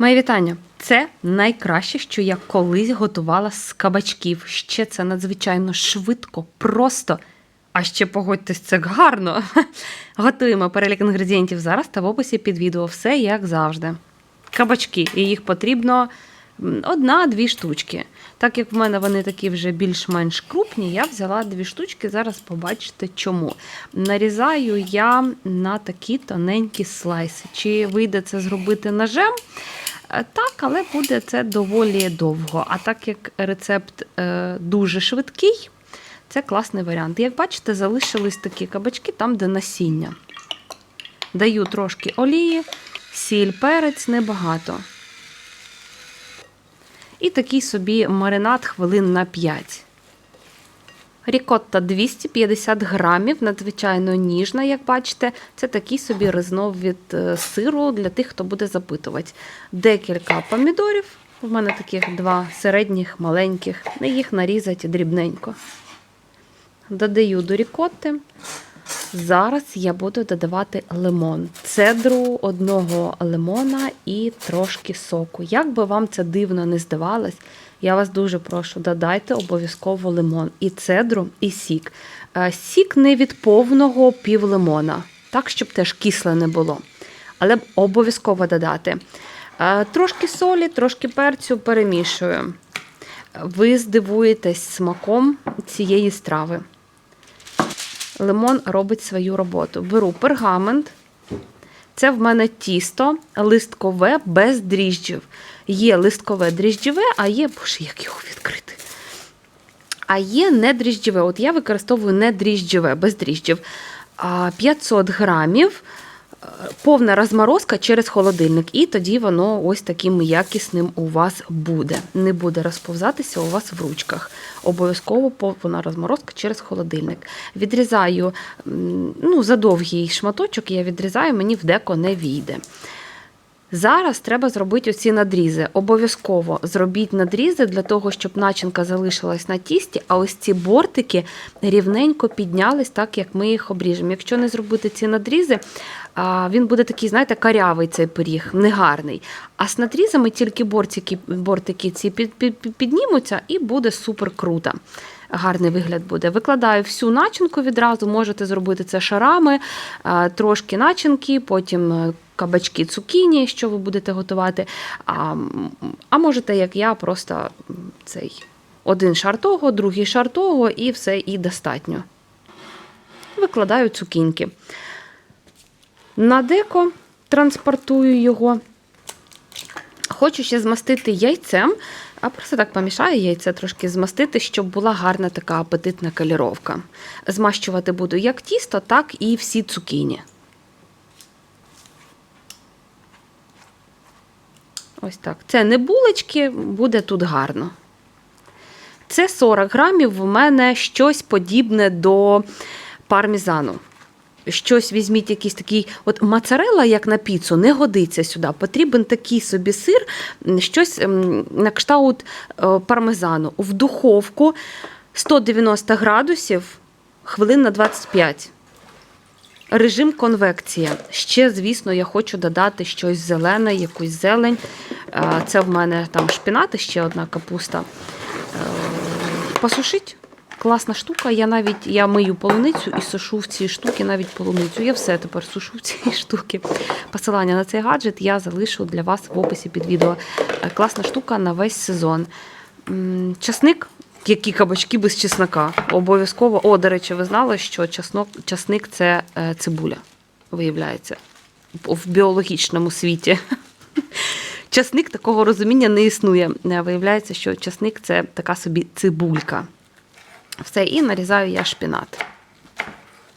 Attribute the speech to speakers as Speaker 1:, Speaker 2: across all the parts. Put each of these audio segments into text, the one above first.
Speaker 1: Моє вітання. Це найкраще, що я колись готувала з кабачків. Ще це надзвичайно швидко, просто. А ще погодьтесь, це гарно. Готуємо перелік інгредієнтів зараз та в описі під відео. Все як завжди. Кабачки, і їх потрібно одна-дві штучки. Так як в мене вони такі вже більш-менш крупні, я взяла дві штучки. Зараз побачите чому. Нарізаю я на такі тоненькі слайси. Чи вийде це зробити ножем? Е, Так, але буде це доволі довго. А так як рецепт е, дуже швидкий, це класний варіант. Як бачите, залишились такі кабачки там, де насіння. Даю трошки олії, сіль, перець, небагато. І такий собі маринад хвилин на 5. Рікотта 250 грамів, надзвичайно ніжна, як бачите. Це такий собі резнов від е, сиру для тих, хто буде запитувати. Декілька помідорів. У мене таких два середніх, маленьких. Їх нарізати дрібненько. Додаю до рікотти. Зараз я буду додавати лимон, цедру одного лимона і трошки соку. Як би вам це дивно не здавалось, я вас дуже прошу, додайте обов'язково лимон і цедру, і сік. Е, Сік не від повного пів лимона, так, щоб теж кисле не було. Але обов'язково додати. Е, Трошки солі, трошки перцю перемішую. Ви здивуєтесь смаком цієї страви. Лимон робить свою роботу. Беру пергамент. Це в мене тісто листкове без дріжджів. Є листкове дріжджеве, а є, боже, як його відкрити. А є недріжджеве. От я використовую недріжджеве, без дріжджів. 500 грамів, е, повна розморозка через холодильник. І тоді воно ось таким якісним у вас буде. Не буде розповзатися у вас в ручках. Обов'язково повна розморозка через холодильник. Відрізаю ну, за довгий шматочок, я відрізаю, мені в деко не війде. Зараз треба зробити оці надрізи. Обов'язково зробіть надрізи для того, щоб начинка залишилась на тісті, а ось ці бортики рівненько піднялись, так як ми їх обріжемо. Якщо не зробити ці надрізи, він буде такий, знаєте, карявий цей пиріг, негарний. А з надрізами тільки бортики, бортики ці під, під, під- піднімуться і буде супер круто. Гарний вигляд буде. Викладаю всю начинку відразу, можете зробити це шарами, трошки начинки, потім е, кабачки цукіні, що ви будете готувати. А, а можете, як я, просто цей один шар того, другий шар того, і все і достатньо. Викладаю цукіньки. На деко транспортую його. Хочу ще змастити яйцем, а просто так помішаю яйце трошки змастити, щоб була гарна така апетитна каліровка. Змащувати буду як тісто, так і всі цукіні. Ось так. Це не булочки, буде тут гарно. Це 40 грамів в мене щось подібне до пармезану. Щось візьміть, якийсь такий, от моцарелла, як на піцу, не годиться сюди. Потрібен такий собі сир, щось на кшталт е, пармезану. В духовку 190 градусів, хвилин на 25. Режим конвекція. Ще, звісно, я хочу додати щось зелене, якусь зелень. Е, Це в мене там шпінат, і ще одна капуста. Е, Посушить. Класна штука. Я навіть я мию полуницю і сушу в ці штуки навіть полуницю. Я все тепер сушу в ці штуки. Посилання на цей гаджет я залишу для вас в описі під відео. Е, Класна штука на весь сезон. Часник. Які кабачки без чеснока. Обов'язково. О, до речі, ви знали, що чеснок, часник це е, цибуля, виявляється, в біологічному світі. Часник такого розуміння не існує. Е, Виявляється, що часник це така собі цибулька. Все, і нарізаю я шпінат.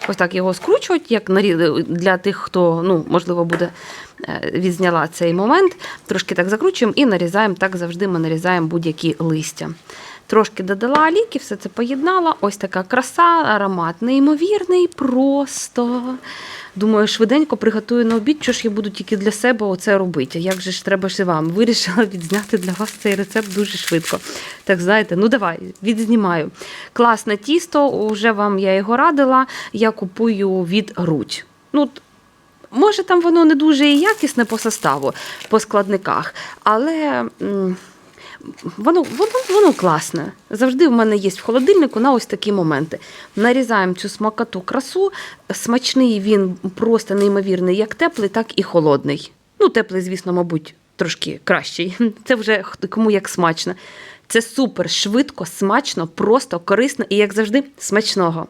Speaker 1: Ось так його скручують, як для тих, хто, ну, можливо, буде е, відзняла цей момент. Трошки так закручуємо і нарізаємо, так завжди ми нарізаємо будь-які листя. Трошки додала олійки, все це поєднала. Ось така краса, аромат неймовірний, просто. Думаю, швиденько приготую на обід, що ж я буду тільки для себе оце робити. Як же ж треба ж і вам? Вирішила відзняти для вас цей рецепт дуже швидко. Так знаєте, ну давай, відзнімаю. Класне тісто, вже вам я його радила. Я купую від Руть. Ну, Може, там воно не дуже і якісне по составу, по складниках, але. Воно, воно, воно класне. Завжди в мене є в холодильнику на ось такі моменти. Нарізаємо цю смакоту красу. Смачний він просто неймовірний, як теплий, так і холодний. Ну, теплий, звісно, мабуть, трошки кращий. Це вже кому як смачно. Це супер швидко, смачно, просто корисно і, як завжди, смачного.